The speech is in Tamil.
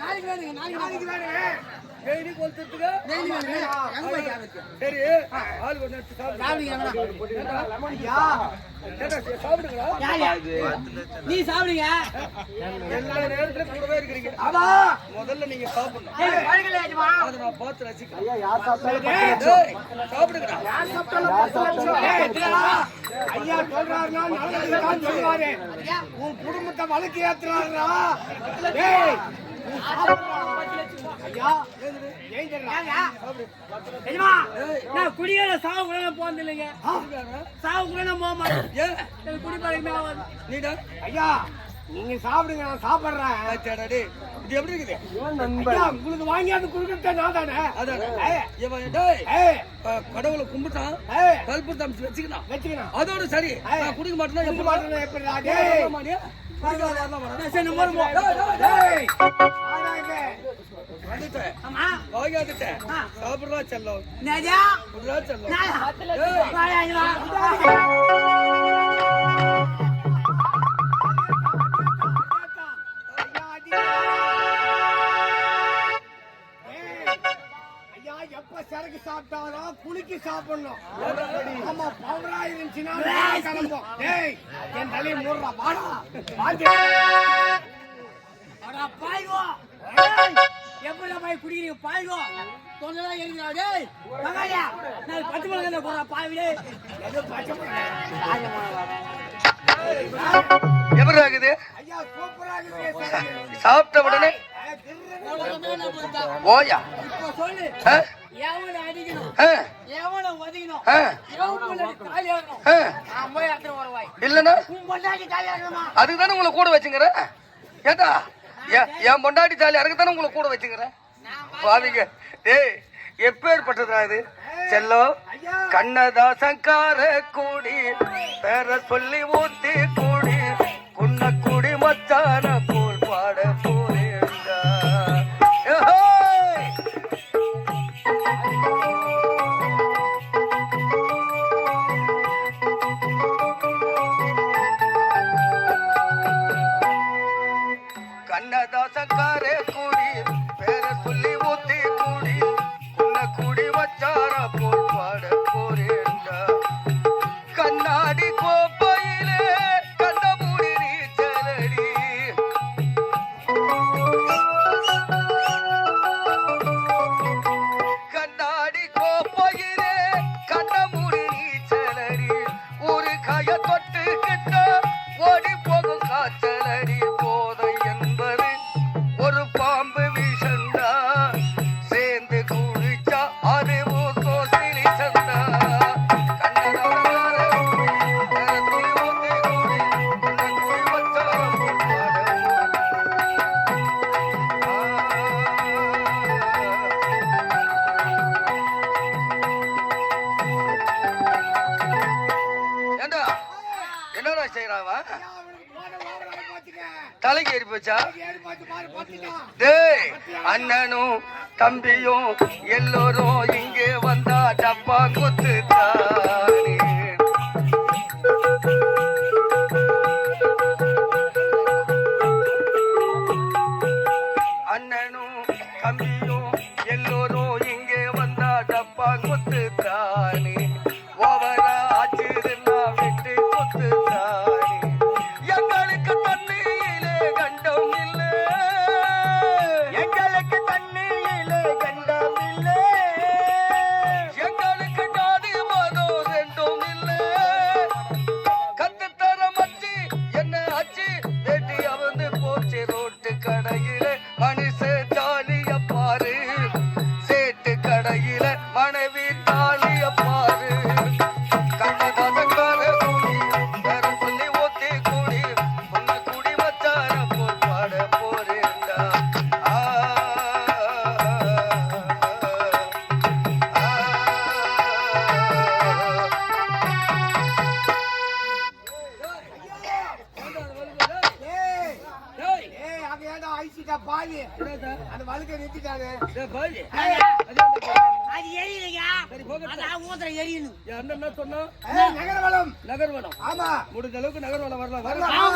நாளைக்கு வேணுங்க நாளைக்கு வேணுங்க. டெய்லி கொளுத்துறதுக்கு? டெய்லி வேணுமே. எங்க போய் சாப்பிடுறது? சரி ஆள் கொண்டு வந்து சாப்பிடு. சாப்பிடுங்க யார் யார்? நீ சாப்பிடுங்க. எல்லா நேரத்திலும் கூடவே இருக்கிறீங்க. ஆமா. முதல்ல நீங்க சாப்பிடணும். அதை நான் பார்த்து ரசிக்கிறேன். டேய், சாப்பிடுங்கடா. ஏய், தியா, ஐயா சொல்றாருன்னா நல்லதுதான் சொல்லுவாரு. உன் குடும்பத்தை வழக்கு ஏத்துறாருனா ஏய் நீ சாப்பிடுறா. ஐயா ஏஞ்சிடுறா. ஏங்க? ஏஜமா, நான் குடிகார சாவு கூட நான் போனது இல்லைங்க. சாவு கூட நான் போக மாட்டேன். ஆகாது. நீடா. ஐயா நீங்க சாப்பிடுங்க நான் சாப்பிடுறேன். இது எப்படி இருக்குது? உங்களுக்கு வாங்கியாந்து குடுக்கறத நான் தானே? கடவுளை கும்பிட்டான் ஏய், கல்பூர் தம்பிச்சு வச்சுக்கணும் வச்சுக்கணும் அதோட சரி. நான் குடிக்க எப்படி எப்படிடா? டேய், சரி, வந்துட்டேன். வாங்கிட்டேன் சாப்பிடுறா செல்லம்? குடுறா செல்லம். ஏய். ஏய், சரக்கு குலுக்கி சாப்பிடணும். ஆமா பவரா இருந்துச்சுன்னா கிளம்பும் டேய் என் தலையை மூடுறா. வாடா. வாடி. பாய்வோ. போய் குடிக்கிறீங்க பாய்வோ தொண்டெல்லாம் எரிக்கிறா டேய். மகாயா நான் பத்து மணி நேரம் போறா பாவி டேய் எது பச்சை மிளகாய்? எப்படி இருக்குது ஐயா சூப்பரா இருக்குது. சாப்பிட்ட உடனே. ஓயா. இப்போ சொல்லு? எவனை அடிக்கணும்? எவனை ஒதுக்கணும்? நான் போய் அத்தனை வருவாய் இல்லைன்னா? உன் பொண்டாட்டி அதுக்கு தானே உங்களை கூட வச்சுங்கிறேன் ஏட்டா என் என் பொண்டாட்டி தாலி அதுக்கு தானே உங்களை கூட வச்சுங்கிறேன் பாவிங்க. ஏய் எப்பேற்பட்டதா இது? செல்லம் கண்ணதாசங்கார கூடி பேர சொல்லி ஊத்தி போச்சுங்க. தலைக்கு ஏறி போச்சா. டேய் அண்ணனும் தம்பியும் எல்லோரும் இங்கே வந்தா டப்பா கொத்து அண்ணனும் தம்பியும் எல்லோரும் இங்கே வந்தா டப்பா கொத்து தானே பாவி? அந்த வழுக்க நிறுத்திட்டானே. அது எரியலைங்க அதான் ஊத்துற எரியணும். என்ன சொன்னா? நகரவளம். நகர்வனம் ஆமா. முடிஞ்ச அளவுக்கு நகர்வனம் வரலாம். வரலாம்.